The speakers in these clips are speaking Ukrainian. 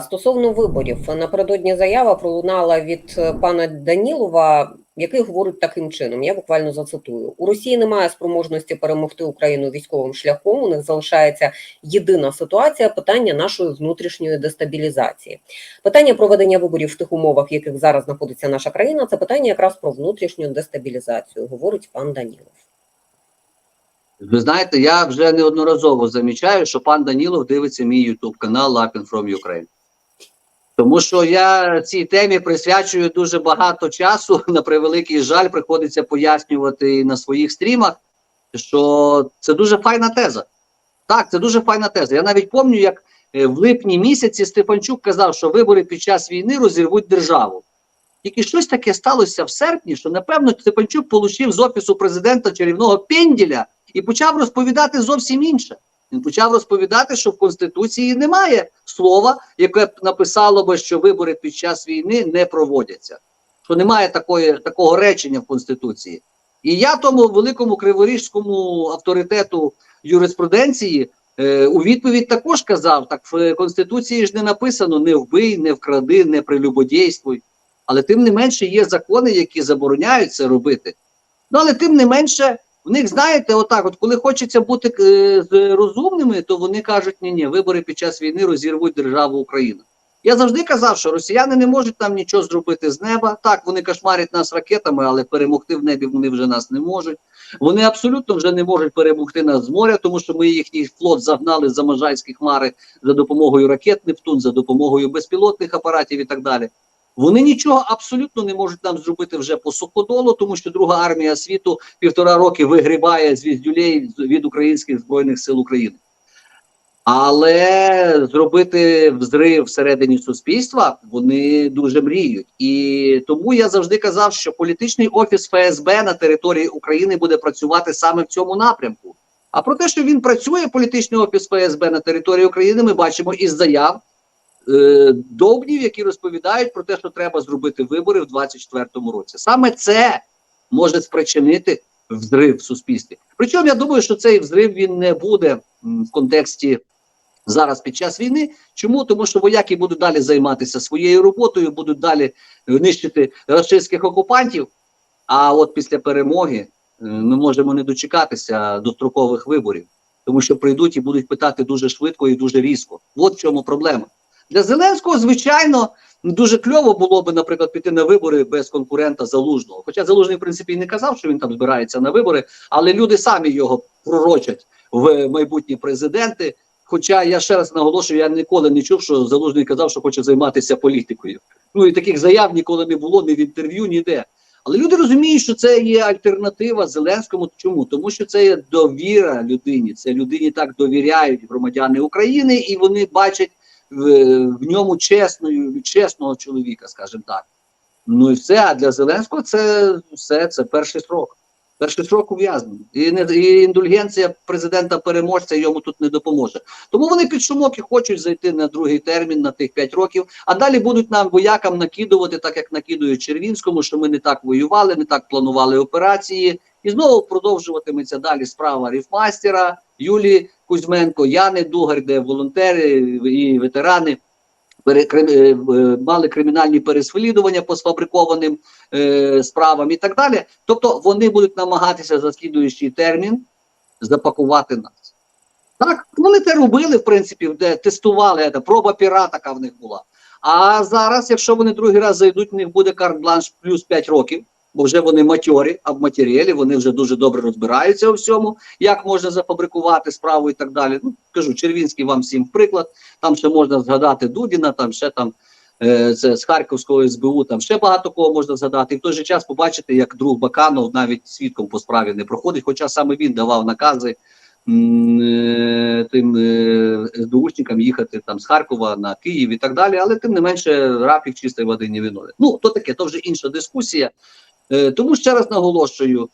Стосовно виборів, напередодні заява пролунала від е, пана Данілова, який говорить таким чином. Я буквально зацитую: у Росії немає спроможності перемогти Україну військовим шляхом. У них залишається єдина ситуація питання нашої внутрішньої дестабілізації. Питання проведення виборів в тих умовах, в яких зараз знаходиться наша країна, це питання якраз про внутрішню дестабілізацію, говорить пан Данілов. Ви знаєте, я вже неодноразово замічаю, що пан Данілов дивиться мій ютуб канал Lapin from Ukraine. Тому що я цій темі присвячую дуже багато часу. На превеликий жаль, приходиться пояснювати на своїх стрімах, що це дуже файна теза. Так, це дуже файна теза. Я навіть пам'ятаю, як е, в липні місяці Стефанчук казав, що вибори під час війни розірвуть державу. Тільки щось таке сталося в серпні, що напевно Степанчук получив з офісу президента чарівного пенділя і почав розповідати зовсім інше. Він почав розповідати, що в Конституції немає слова, яке б написало би, що вибори під час війни не проводяться. Що немає такої, такого речення в Конституції. І я тому великому криворіжському авторитету юриспруденції е, у відповідь також казав: так в Конституції ж не написано не вбий, не вкради, не прелюбодійствуй. Але тим не менше є закони, які забороняють це робити. Ну але тим не менше, в них, знаєте, отак, от коли хочеться бути е, розумними, то вони кажуть, ні, ні, вибори під час війни розірвуть державу Україна. Я завжди казав, що росіяни не можуть там нічого зробити з неба. Так, вони кошмарять нас ракетами, але перемогти в небі вони вже нас не можуть. Вони абсолютно вже не можуть перемогти нас з моря, тому що ми їхній флот загнали за Можайські хмари за допомогою ракет Нептун, за допомогою безпілотних апаратів і так далі. Вони нічого абсолютно не можуть нам зробити вже по суходолу, тому що друга армія світу півтора роки вигрібає звіздюлей від українських збройних сил України. Але зробити взрив всередині суспільства вони дуже мріють. І тому я завжди казав, що політичний офіс ФСБ на території України буде працювати саме в цьому напрямку. А про те, що він працює, політичний офіс ФСБ на території України, ми бачимо із заяв е, довбнів, які розповідають про те, що треба зробити вибори в 2024 році. Саме це може спричинити взрив в суспільстві. Причому я думаю, що цей взрив він не буде в контексті зараз під час війни. Чому? Тому що вояки будуть далі займатися своєю роботою, будуть далі нищити російських окупантів. А от після перемоги е, ми можемо не дочекатися дострокових виборів, тому що прийдуть і будуть питати дуже швидко і дуже різко. От в чому проблема. Для Зеленського, звичайно, дуже кльово було би, наприклад, піти на вибори без конкурента залужного. Хоча залужний, в принципі, і не казав, що він там збирається на вибори, але люди самі його пророчать в майбутні президенти. Хоча я ще раз наголошую, я ніколи не чув, що залужний казав, що хоче займатися політикою. Ну і таких заяв ніколи не було ні в інтерв'ю, ніде. Але люди розуміють, що це є альтернатива Зеленському. Чому? Тому що це є довіра людині. Це людині так довіряють громадяни України, і вони бачать в, ньому чесної, чесного чоловіка, скажімо так. Ну і все. А для Зеленського це все це перший срок. Перший срок ув'язнення. І, не, і індульгенція президента переможця йому тут не допоможе. Тому вони під шумок і хочуть зайти на другий термін на тих 5 років, а далі будуть нам воякам накидувати, так як накидують Червінському, що ми не так воювали, не так планували операції. І знову продовжуватиметься далі справа ріфмастера Юлії Кузьменко, Яни Дугар, де волонтери і ветерани е, е, мали кримінальні переслідування по сфабрикованим е, справам і так далі. Тобто вони будуть намагатися за слідуючий термін запакувати нас. Так, вони це робили, в принципі, де тестували, це, проба піра така в них була. А зараз, якщо вони другий раз зайдуть, в них буде карт-бланш плюс 5 років, бо вже вони матьорі, а в матеріалі вони вже дуже добре розбираються у всьому, як можна зафабрикувати справу і так далі. Ну, кажу, Червінський вам всім приклад. Там ще можна згадати Дудіна, там ще там е, це з Харківського СБУ, там ще багато кого можна згадати. І в той же час побачити, як друг Баканов навіть свідком по справі не проходить, хоча саме він давав накази е, тим е, СБУшникам їхати там з Харкова на Київ і так далі. Але тим не менше Рафік чистої води не винолить. Ну то таке, то вже інша дискусія. Е, Тому ще раз наголошую.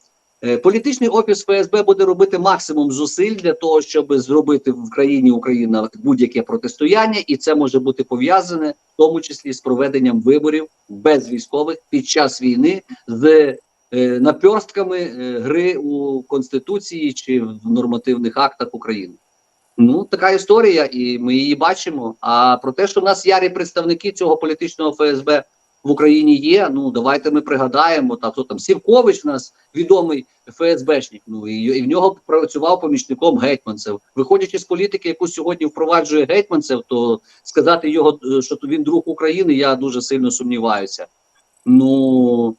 Е, Політичний офіс ФСБ буде робити максимум зусиль для того, щоб зробити в країні Україна будь-яке протистояння, і це може бути пов'язане в тому числі з проведенням виборів без військових під час війни з е, наперстками гри у конституції чи в нормативних актах України. Ну, така історія, і ми її бачимо. А про те, що в нас ярі представники цього політичного ФСБ в Україні є. Ну давайте ми пригадаємо. Та хто там Сівкович, у нас відомий ФСБшник. Ну і, і в нього працював помічником гетьманцев. Виходячи з політики, яку сьогодні впроваджує гетьманцев, то сказати його, е, що він друг України, я дуже сильно сумніваюся. Ну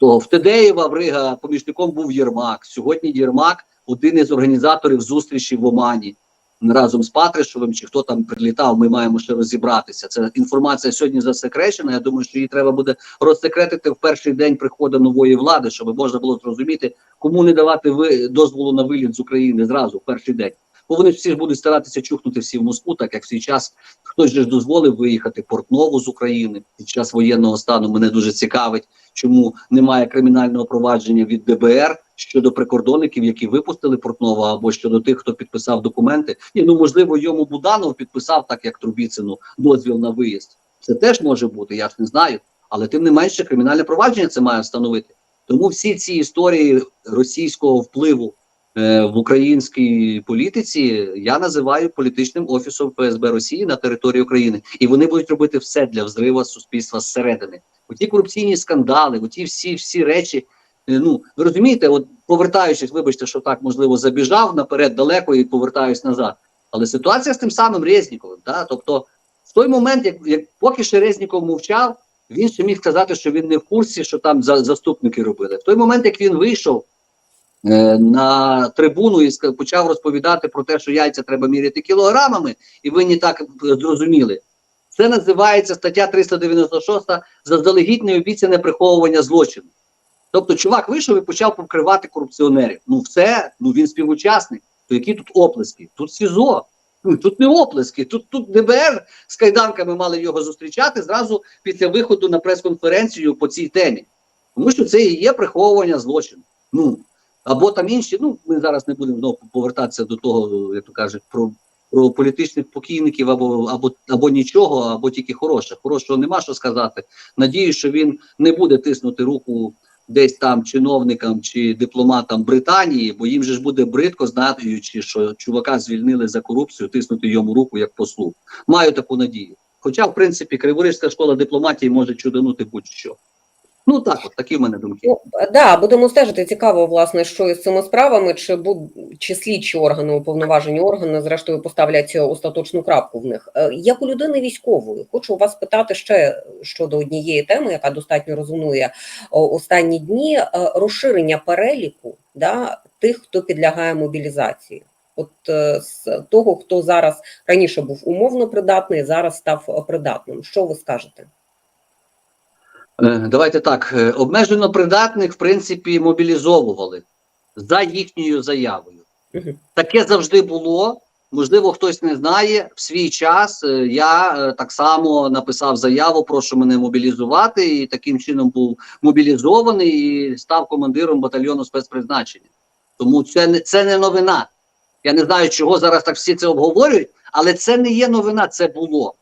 то в Тедеєва в Рига помічником був Єрмак. Сьогодні Єрмак один із організаторів зустрічі в Омані разом з Патришевим, чи хто там прилітав, ми маємо ще розібратися. Це інформація сьогодні засекречена. Я думаю, що її треба буде розсекретити в перший день приходу нової влади, щоб можна було зрозуміти, кому не давати ви дозволу на виліт з України зразу в перший день. Бо вони всі ж будуть старатися чухнути всі в Москву, так як в свій час хтось же дозволив виїхати портнову з України під час воєнного стану. Мене дуже цікавить, чому немає кримінального провадження від ДБР щодо прикордонників, які випустили Портнова, або щодо тих, хто підписав документи. Ні, ну можливо, йому Буданов підписав, так як Трубіцину, дозвіл на виїзд. Це теж може бути, я ж не знаю. Але тим не менше, кримінальне провадження це має встановити. Тому всі ці історії російського впливу в українській політиці я називаю політичним офісом ФСБ Росії на території України, і вони будуть робити все для взриву суспільства зсередини. Оті корупційні скандали, оті всі всі речі. е, Ну ви розумієте, от повертаючись, вибачте, що так можливо забіжав наперед далеко і повертаюсь назад. Але ситуація з тим самим Резніковим, да? тобто в той момент, як, як поки ще Резніков мовчав, він ще міг сказати, що він не в курсі, що там за, заступники робили. В той момент, як він вийшов е, на трибуну і почав розповідати про те, що яйця треба міряти кілограмами, і ви не так е, зрозуміли. Це називається стаття 396 заздалегідь необіцяне приховування злочину. Тобто, чувак вийшов і почав покривати корупціонерів. Ну, все, ну він співучасник. То які тут оплески? Тут СІЗО. Тут не оплески, тут тут ДБР з кайданками мали його зустрічати зразу після виходу на прес-конференцію по цій темі. Тому що це і є приховування злочину. Ну або там інші. Ну ми зараз не будемо знову повертатися до того, як то кажуть, про, про політичних покійників або або або нічого, або тільки хороше. Хорошого нема що сказати. Надію, що він не буде тиснути руку десь там чиновникам чи дипломатам Британії, бо їм же ж буде бридко, знаючи, що чувака звільнили за корупцію, тиснути йому руку як послу. Маю таку надію. Хоча, в принципі, Криворізька школа дипломатії може чудонути будь-що. Ну так, от такі в мене думки. Ну, да, будемо стежити. Цікаво, власне, що із цими справами, чи буд... чи слідчі органи, уповноважені органи, зрештою поставлять остаточну крапку в них. Е, Як у людини військової, хочу вас питати ще щодо однієї теми, яка достатньо резонує о, останні дні: е, розширення переліку да, тих, хто підлягає мобілізації. От е, з того, хто зараз раніше був умовно придатний, зараз став придатним. Що ви скажете? Е, Давайте так. е, Обмежено придатних, в принципі, мобілізовували за їхньою заявою. Таке завжди було. Можливо, хтось не знає. В свій час е, я так само написав заяву, прошу мене мобілізувати, і таким чином був мобілізований і став командиром батальйону спецпризначення. Тому це не це не новина. Я не знаю, чого зараз так всі це обговорюють, але це не є новина, це було.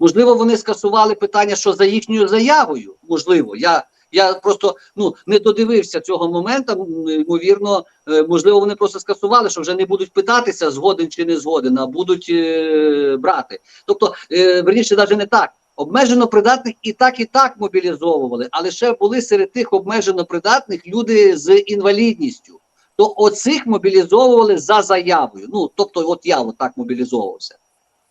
Можливо, вони скасували питання, що за їхньою заявою. Можливо, я, я просто ну не додивився цього моменту. Ймовірно, е, можливо, вони просто скасували, що вже не будуть питатися згоден чи не згоден, а будуть е, брати. Тобто, е, верніше, навіть не так. Обмежено придатних і так, і так мобілізовували, але ще були серед тих обмежено придатних люди з інвалідністю. То оцих мобілізовували за заявою. Ну тобто, от я от так мобілізовувався.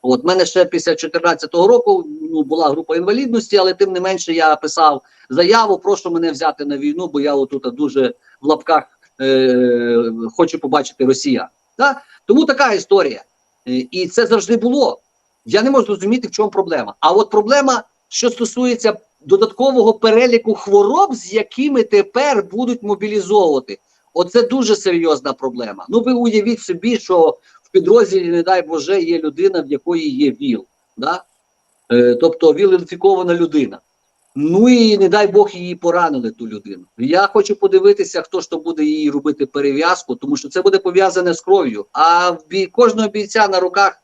От мене ще після 2014 року ну, була група інвалідності, але тим не менше я писав заяву, прошу мене взяти на війну, бо я отут дуже в лапках е, хочу побачити Росія. Да? Тому така історія. І це завжди було. Я не можу зрозуміти, в чому проблема. А от проблема, що стосується додаткового переліку хвороб, з якими тепер будуть мобілізовувати. Оце дуже серйозна проблема. Ну, ви уявіть собі, що підрозділі, не дай Боже, є людина, в якої є ВІЛ. Да? Е, тобто ВІЛ-інфікована людина. Ну і не дай Бог її поранили ту людину. Я хочу подивитися, хто ж то буде їй робити перев'язку, тому що це буде пов'язане з кров'ю. А в кожного бійця на руках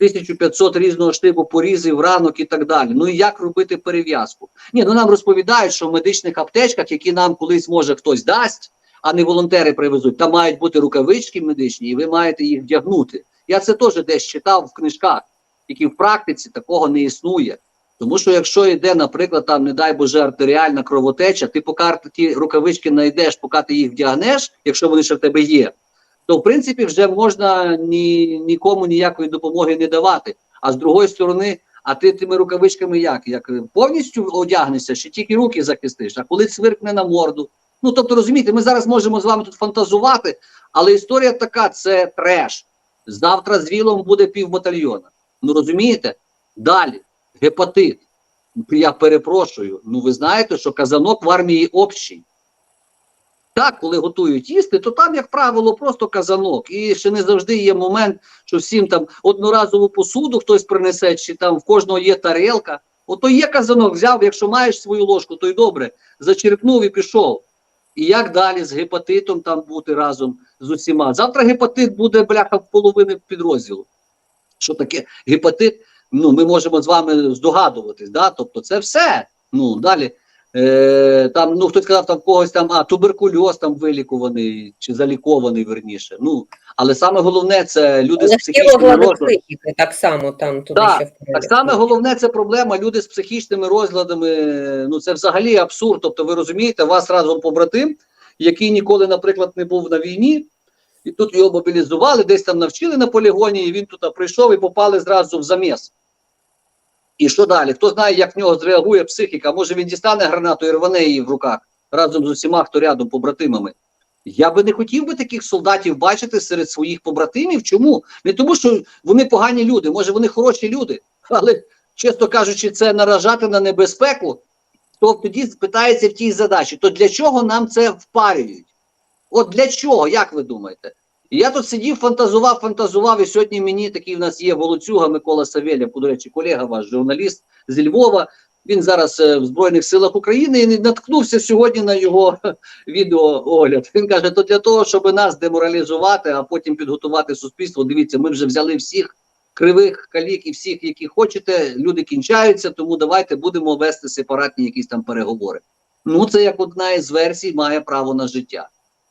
1500 різного штибу порізів, ранок і так далі. Ну і як робити перев'язку? Ні, ну нам розповідають, що в медичних аптечках, які нам колись може хтось дасть, а не волонтери привезуть, там мають бути рукавички медичні, і ви маєте їх вдягнути. Я це теж десь читав в книжках, тільки в практиці такого не існує. Тому що якщо йде, наприклад, там, не дай Боже, артеріальна кровотеча, ти поки ті рукавички знайдеш, поки ти їх вдягнеш, якщо вони ще в тебе є, то в принципі вже можна ні, нікому ніякої допомоги не давати. А з другої сторони, а ти тими рукавичками як? Як повністю одягнешся, чи тільки руки захистиш, а коли цвиркне на морду. Ну тобто, розумієте, ми зараз можемо з вами тут фантазувати, але історія така: це треш. Завтра з вілом буде півбатальйона. Ну розумієте? Далі, гепатит. Я перепрошую. Ну ви знаєте, що казанок в армії общий. Так, коли готують їсти, то там, як правило, просто казанок. І ще не завжди є момент, що всім там одноразову посуду хтось принесе, чи там в кожного є тарелка. Ото є казанок, взяв, якщо маєш свою ложку, то й добре. Зачерпнув і пішов. І як далі з гепатитом там бути разом з усіма? Завтра гепатит буде бляха в половини підрозділу. Що таке гепатит? Ну, ми можемо з вами здогадуватись, да? тобто це все. Ну, далі. Е, там, ну, хтось сказав, там когось там, а туберкульоз там вилікуваний чи залікований, верніше. Ну, але саме головне це люди з психічними розладами. так само там туди Так, ще Так саме головне це проблема. Люди з психічними розладами. Ну це взагалі абсурд. Тобто, ви розумієте, вас разом побратим, який ніколи, наприклад, не був на війні, і тут його мобілізували, десь там навчили на полігоні, і він тут прийшов і попали зразу в заміс. І що далі? Хто знає, як в нього зреагує психіка? Може він дістане гранату і рване її в руках разом з усіма, хто рядом побратимами. Я би не хотів би таких солдатів бачити серед своїх побратимів. Чому? Не тому, що вони погані люди, може вони хороші люди, але, чесно кажучи, це наражати на небезпеку, то тоді питається в тій задачі: то для чого нам це впарюють? От для чого, як ви думаєте? І я тут сидів, фантазував, фантазував, і сьогодні мені такий в нас є Волоцюга Микола Савєлєв, до речі, колега ваш, журналіст зі Львова. Він зараз е, в Збройних силах України і наткнувся сьогодні на його відеоогляд. Він каже: то для того, щоб нас деморалізувати, а потім підготувати суспільство. Дивіться, ми вже взяли всіх кривих калік і всіх, які хочете. Люди кінчаються, тому давайте будемо вести сепаратні якісь там переговори. Ну, це як одна із версій має право на життя.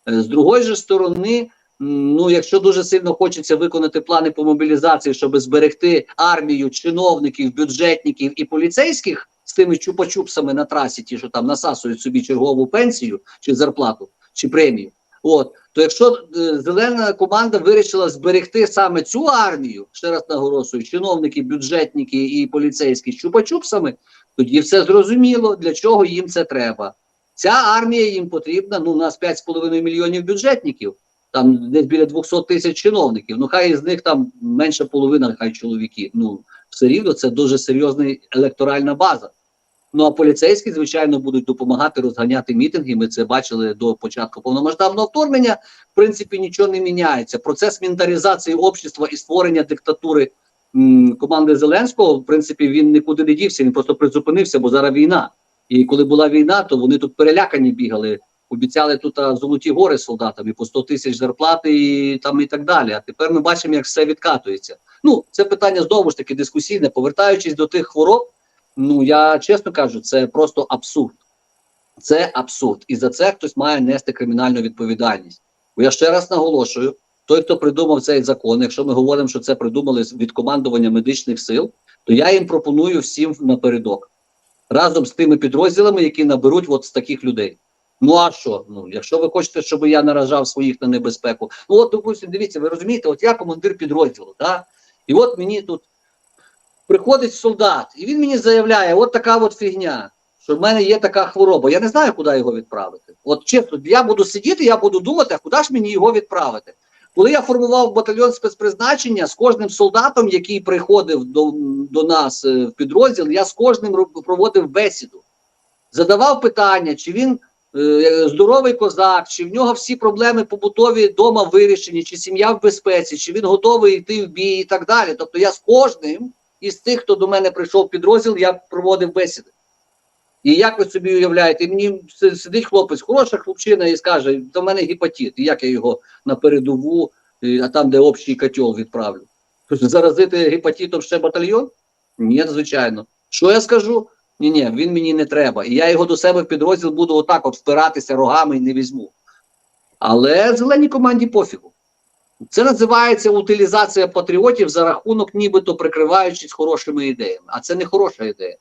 Е, З другої ж сторони, ну якщо дуже сильно хочеться виконати плани по мобілізації, щоб зберегти армію чиновників, бюджетників і поліцейських з тими чупа-чупсами на трасі, ті, що там насасують собі чергову пенсію чи зарплату, чи премію. От то якщо е, зелена команда вирішила зберегти саме цю армію, ще раз наголошую, чиновники, бюджетники і поліцейські з чупа-чупсами, тоді все зрозуміло, для чого їм це треба. Ця армія їм потрібна. Ну, у нас 5,5 мільйонів бюджетників, там десь біля 200 тисяч чиновників. Ну, хай із них там менше половина, хай чоловіки. Ну, все рівно це дуже серйозна електоральна база. Ну а поліцейські, звичайно, будуть допомагати розганяти мітинги. Ми це бачили до початку повномасштабного вторгнення. В принципі, нічого не міняється. Процес менталізації общества і створення диктатури м, команди Зеленського, в принципі, він нікуди не дівся. Він просто призупинився, бо зараз війна. І коли була війна, то вони тут перелякані бігали. Обіцяли тут золоті гори солдатам і по 100 тисяч зарплати і там і так далі. А тепер ми бачимо, як все відкатується. Ну, це питання знову ж таки дискусійне. Повертаючись до тих хвороб, ну я чесно кажу, це просто абсурд. Це абсурд. І за це хтось має нести кримінальну відповідальність. Бо я ще раз наголошую: той, хто придумав цей закон, якщо ми говоримо, що це придумали від командування медичних сил, то я їм пропоную всім напередок разом з тими підрозділами, які наберуть от з таких людей. Ну а що? Ну, якщо ви хочете, щоб я наражав своїх на небезпеку, ну от допустим, дивіться, ви розумієте, от я командир підрозділу, так? І от мені тут приходить солдат, і він мені заявляє, от така от фігня, що в мене є така хвороба. Я не знаю, куди його відправити. От чесно, я буду сидіти, я буду думати, а куди ж мені його відправити. Коли я формував батальйон спецпризначення з кожним солдатом, який приходив до, до нас е, в підрозділ, я з кожним проводив бесіду. Задавав питання, чи він здоровий козак, чи в нього всі проблеми побутові вдома вирішені, чи сім'я в безпеці, чи він готовий йти в бій і так далі. Тобто я з кожним із тих, хто до мене прийшов в підрозділ, я проводив бесіди. І як ви собі уявляєте, мені сидить хлопець, хороша хлопчина, і скаже, до мене гепатит, і як я його на передову, е, а там, де общий котел відправлю. Заразити гепатитом ще батальйон? Ні, звичайно. Що я скажу? Ні, ні, він мені не треба. І я його до себе в підрозділ буду отак обспиратися рогами і не візьму. Але зеленій команді пофігу. Це називається утилізація патріотів за рахунок, нібито прикриваючись хорошими ідеями. А це не хороша ідея.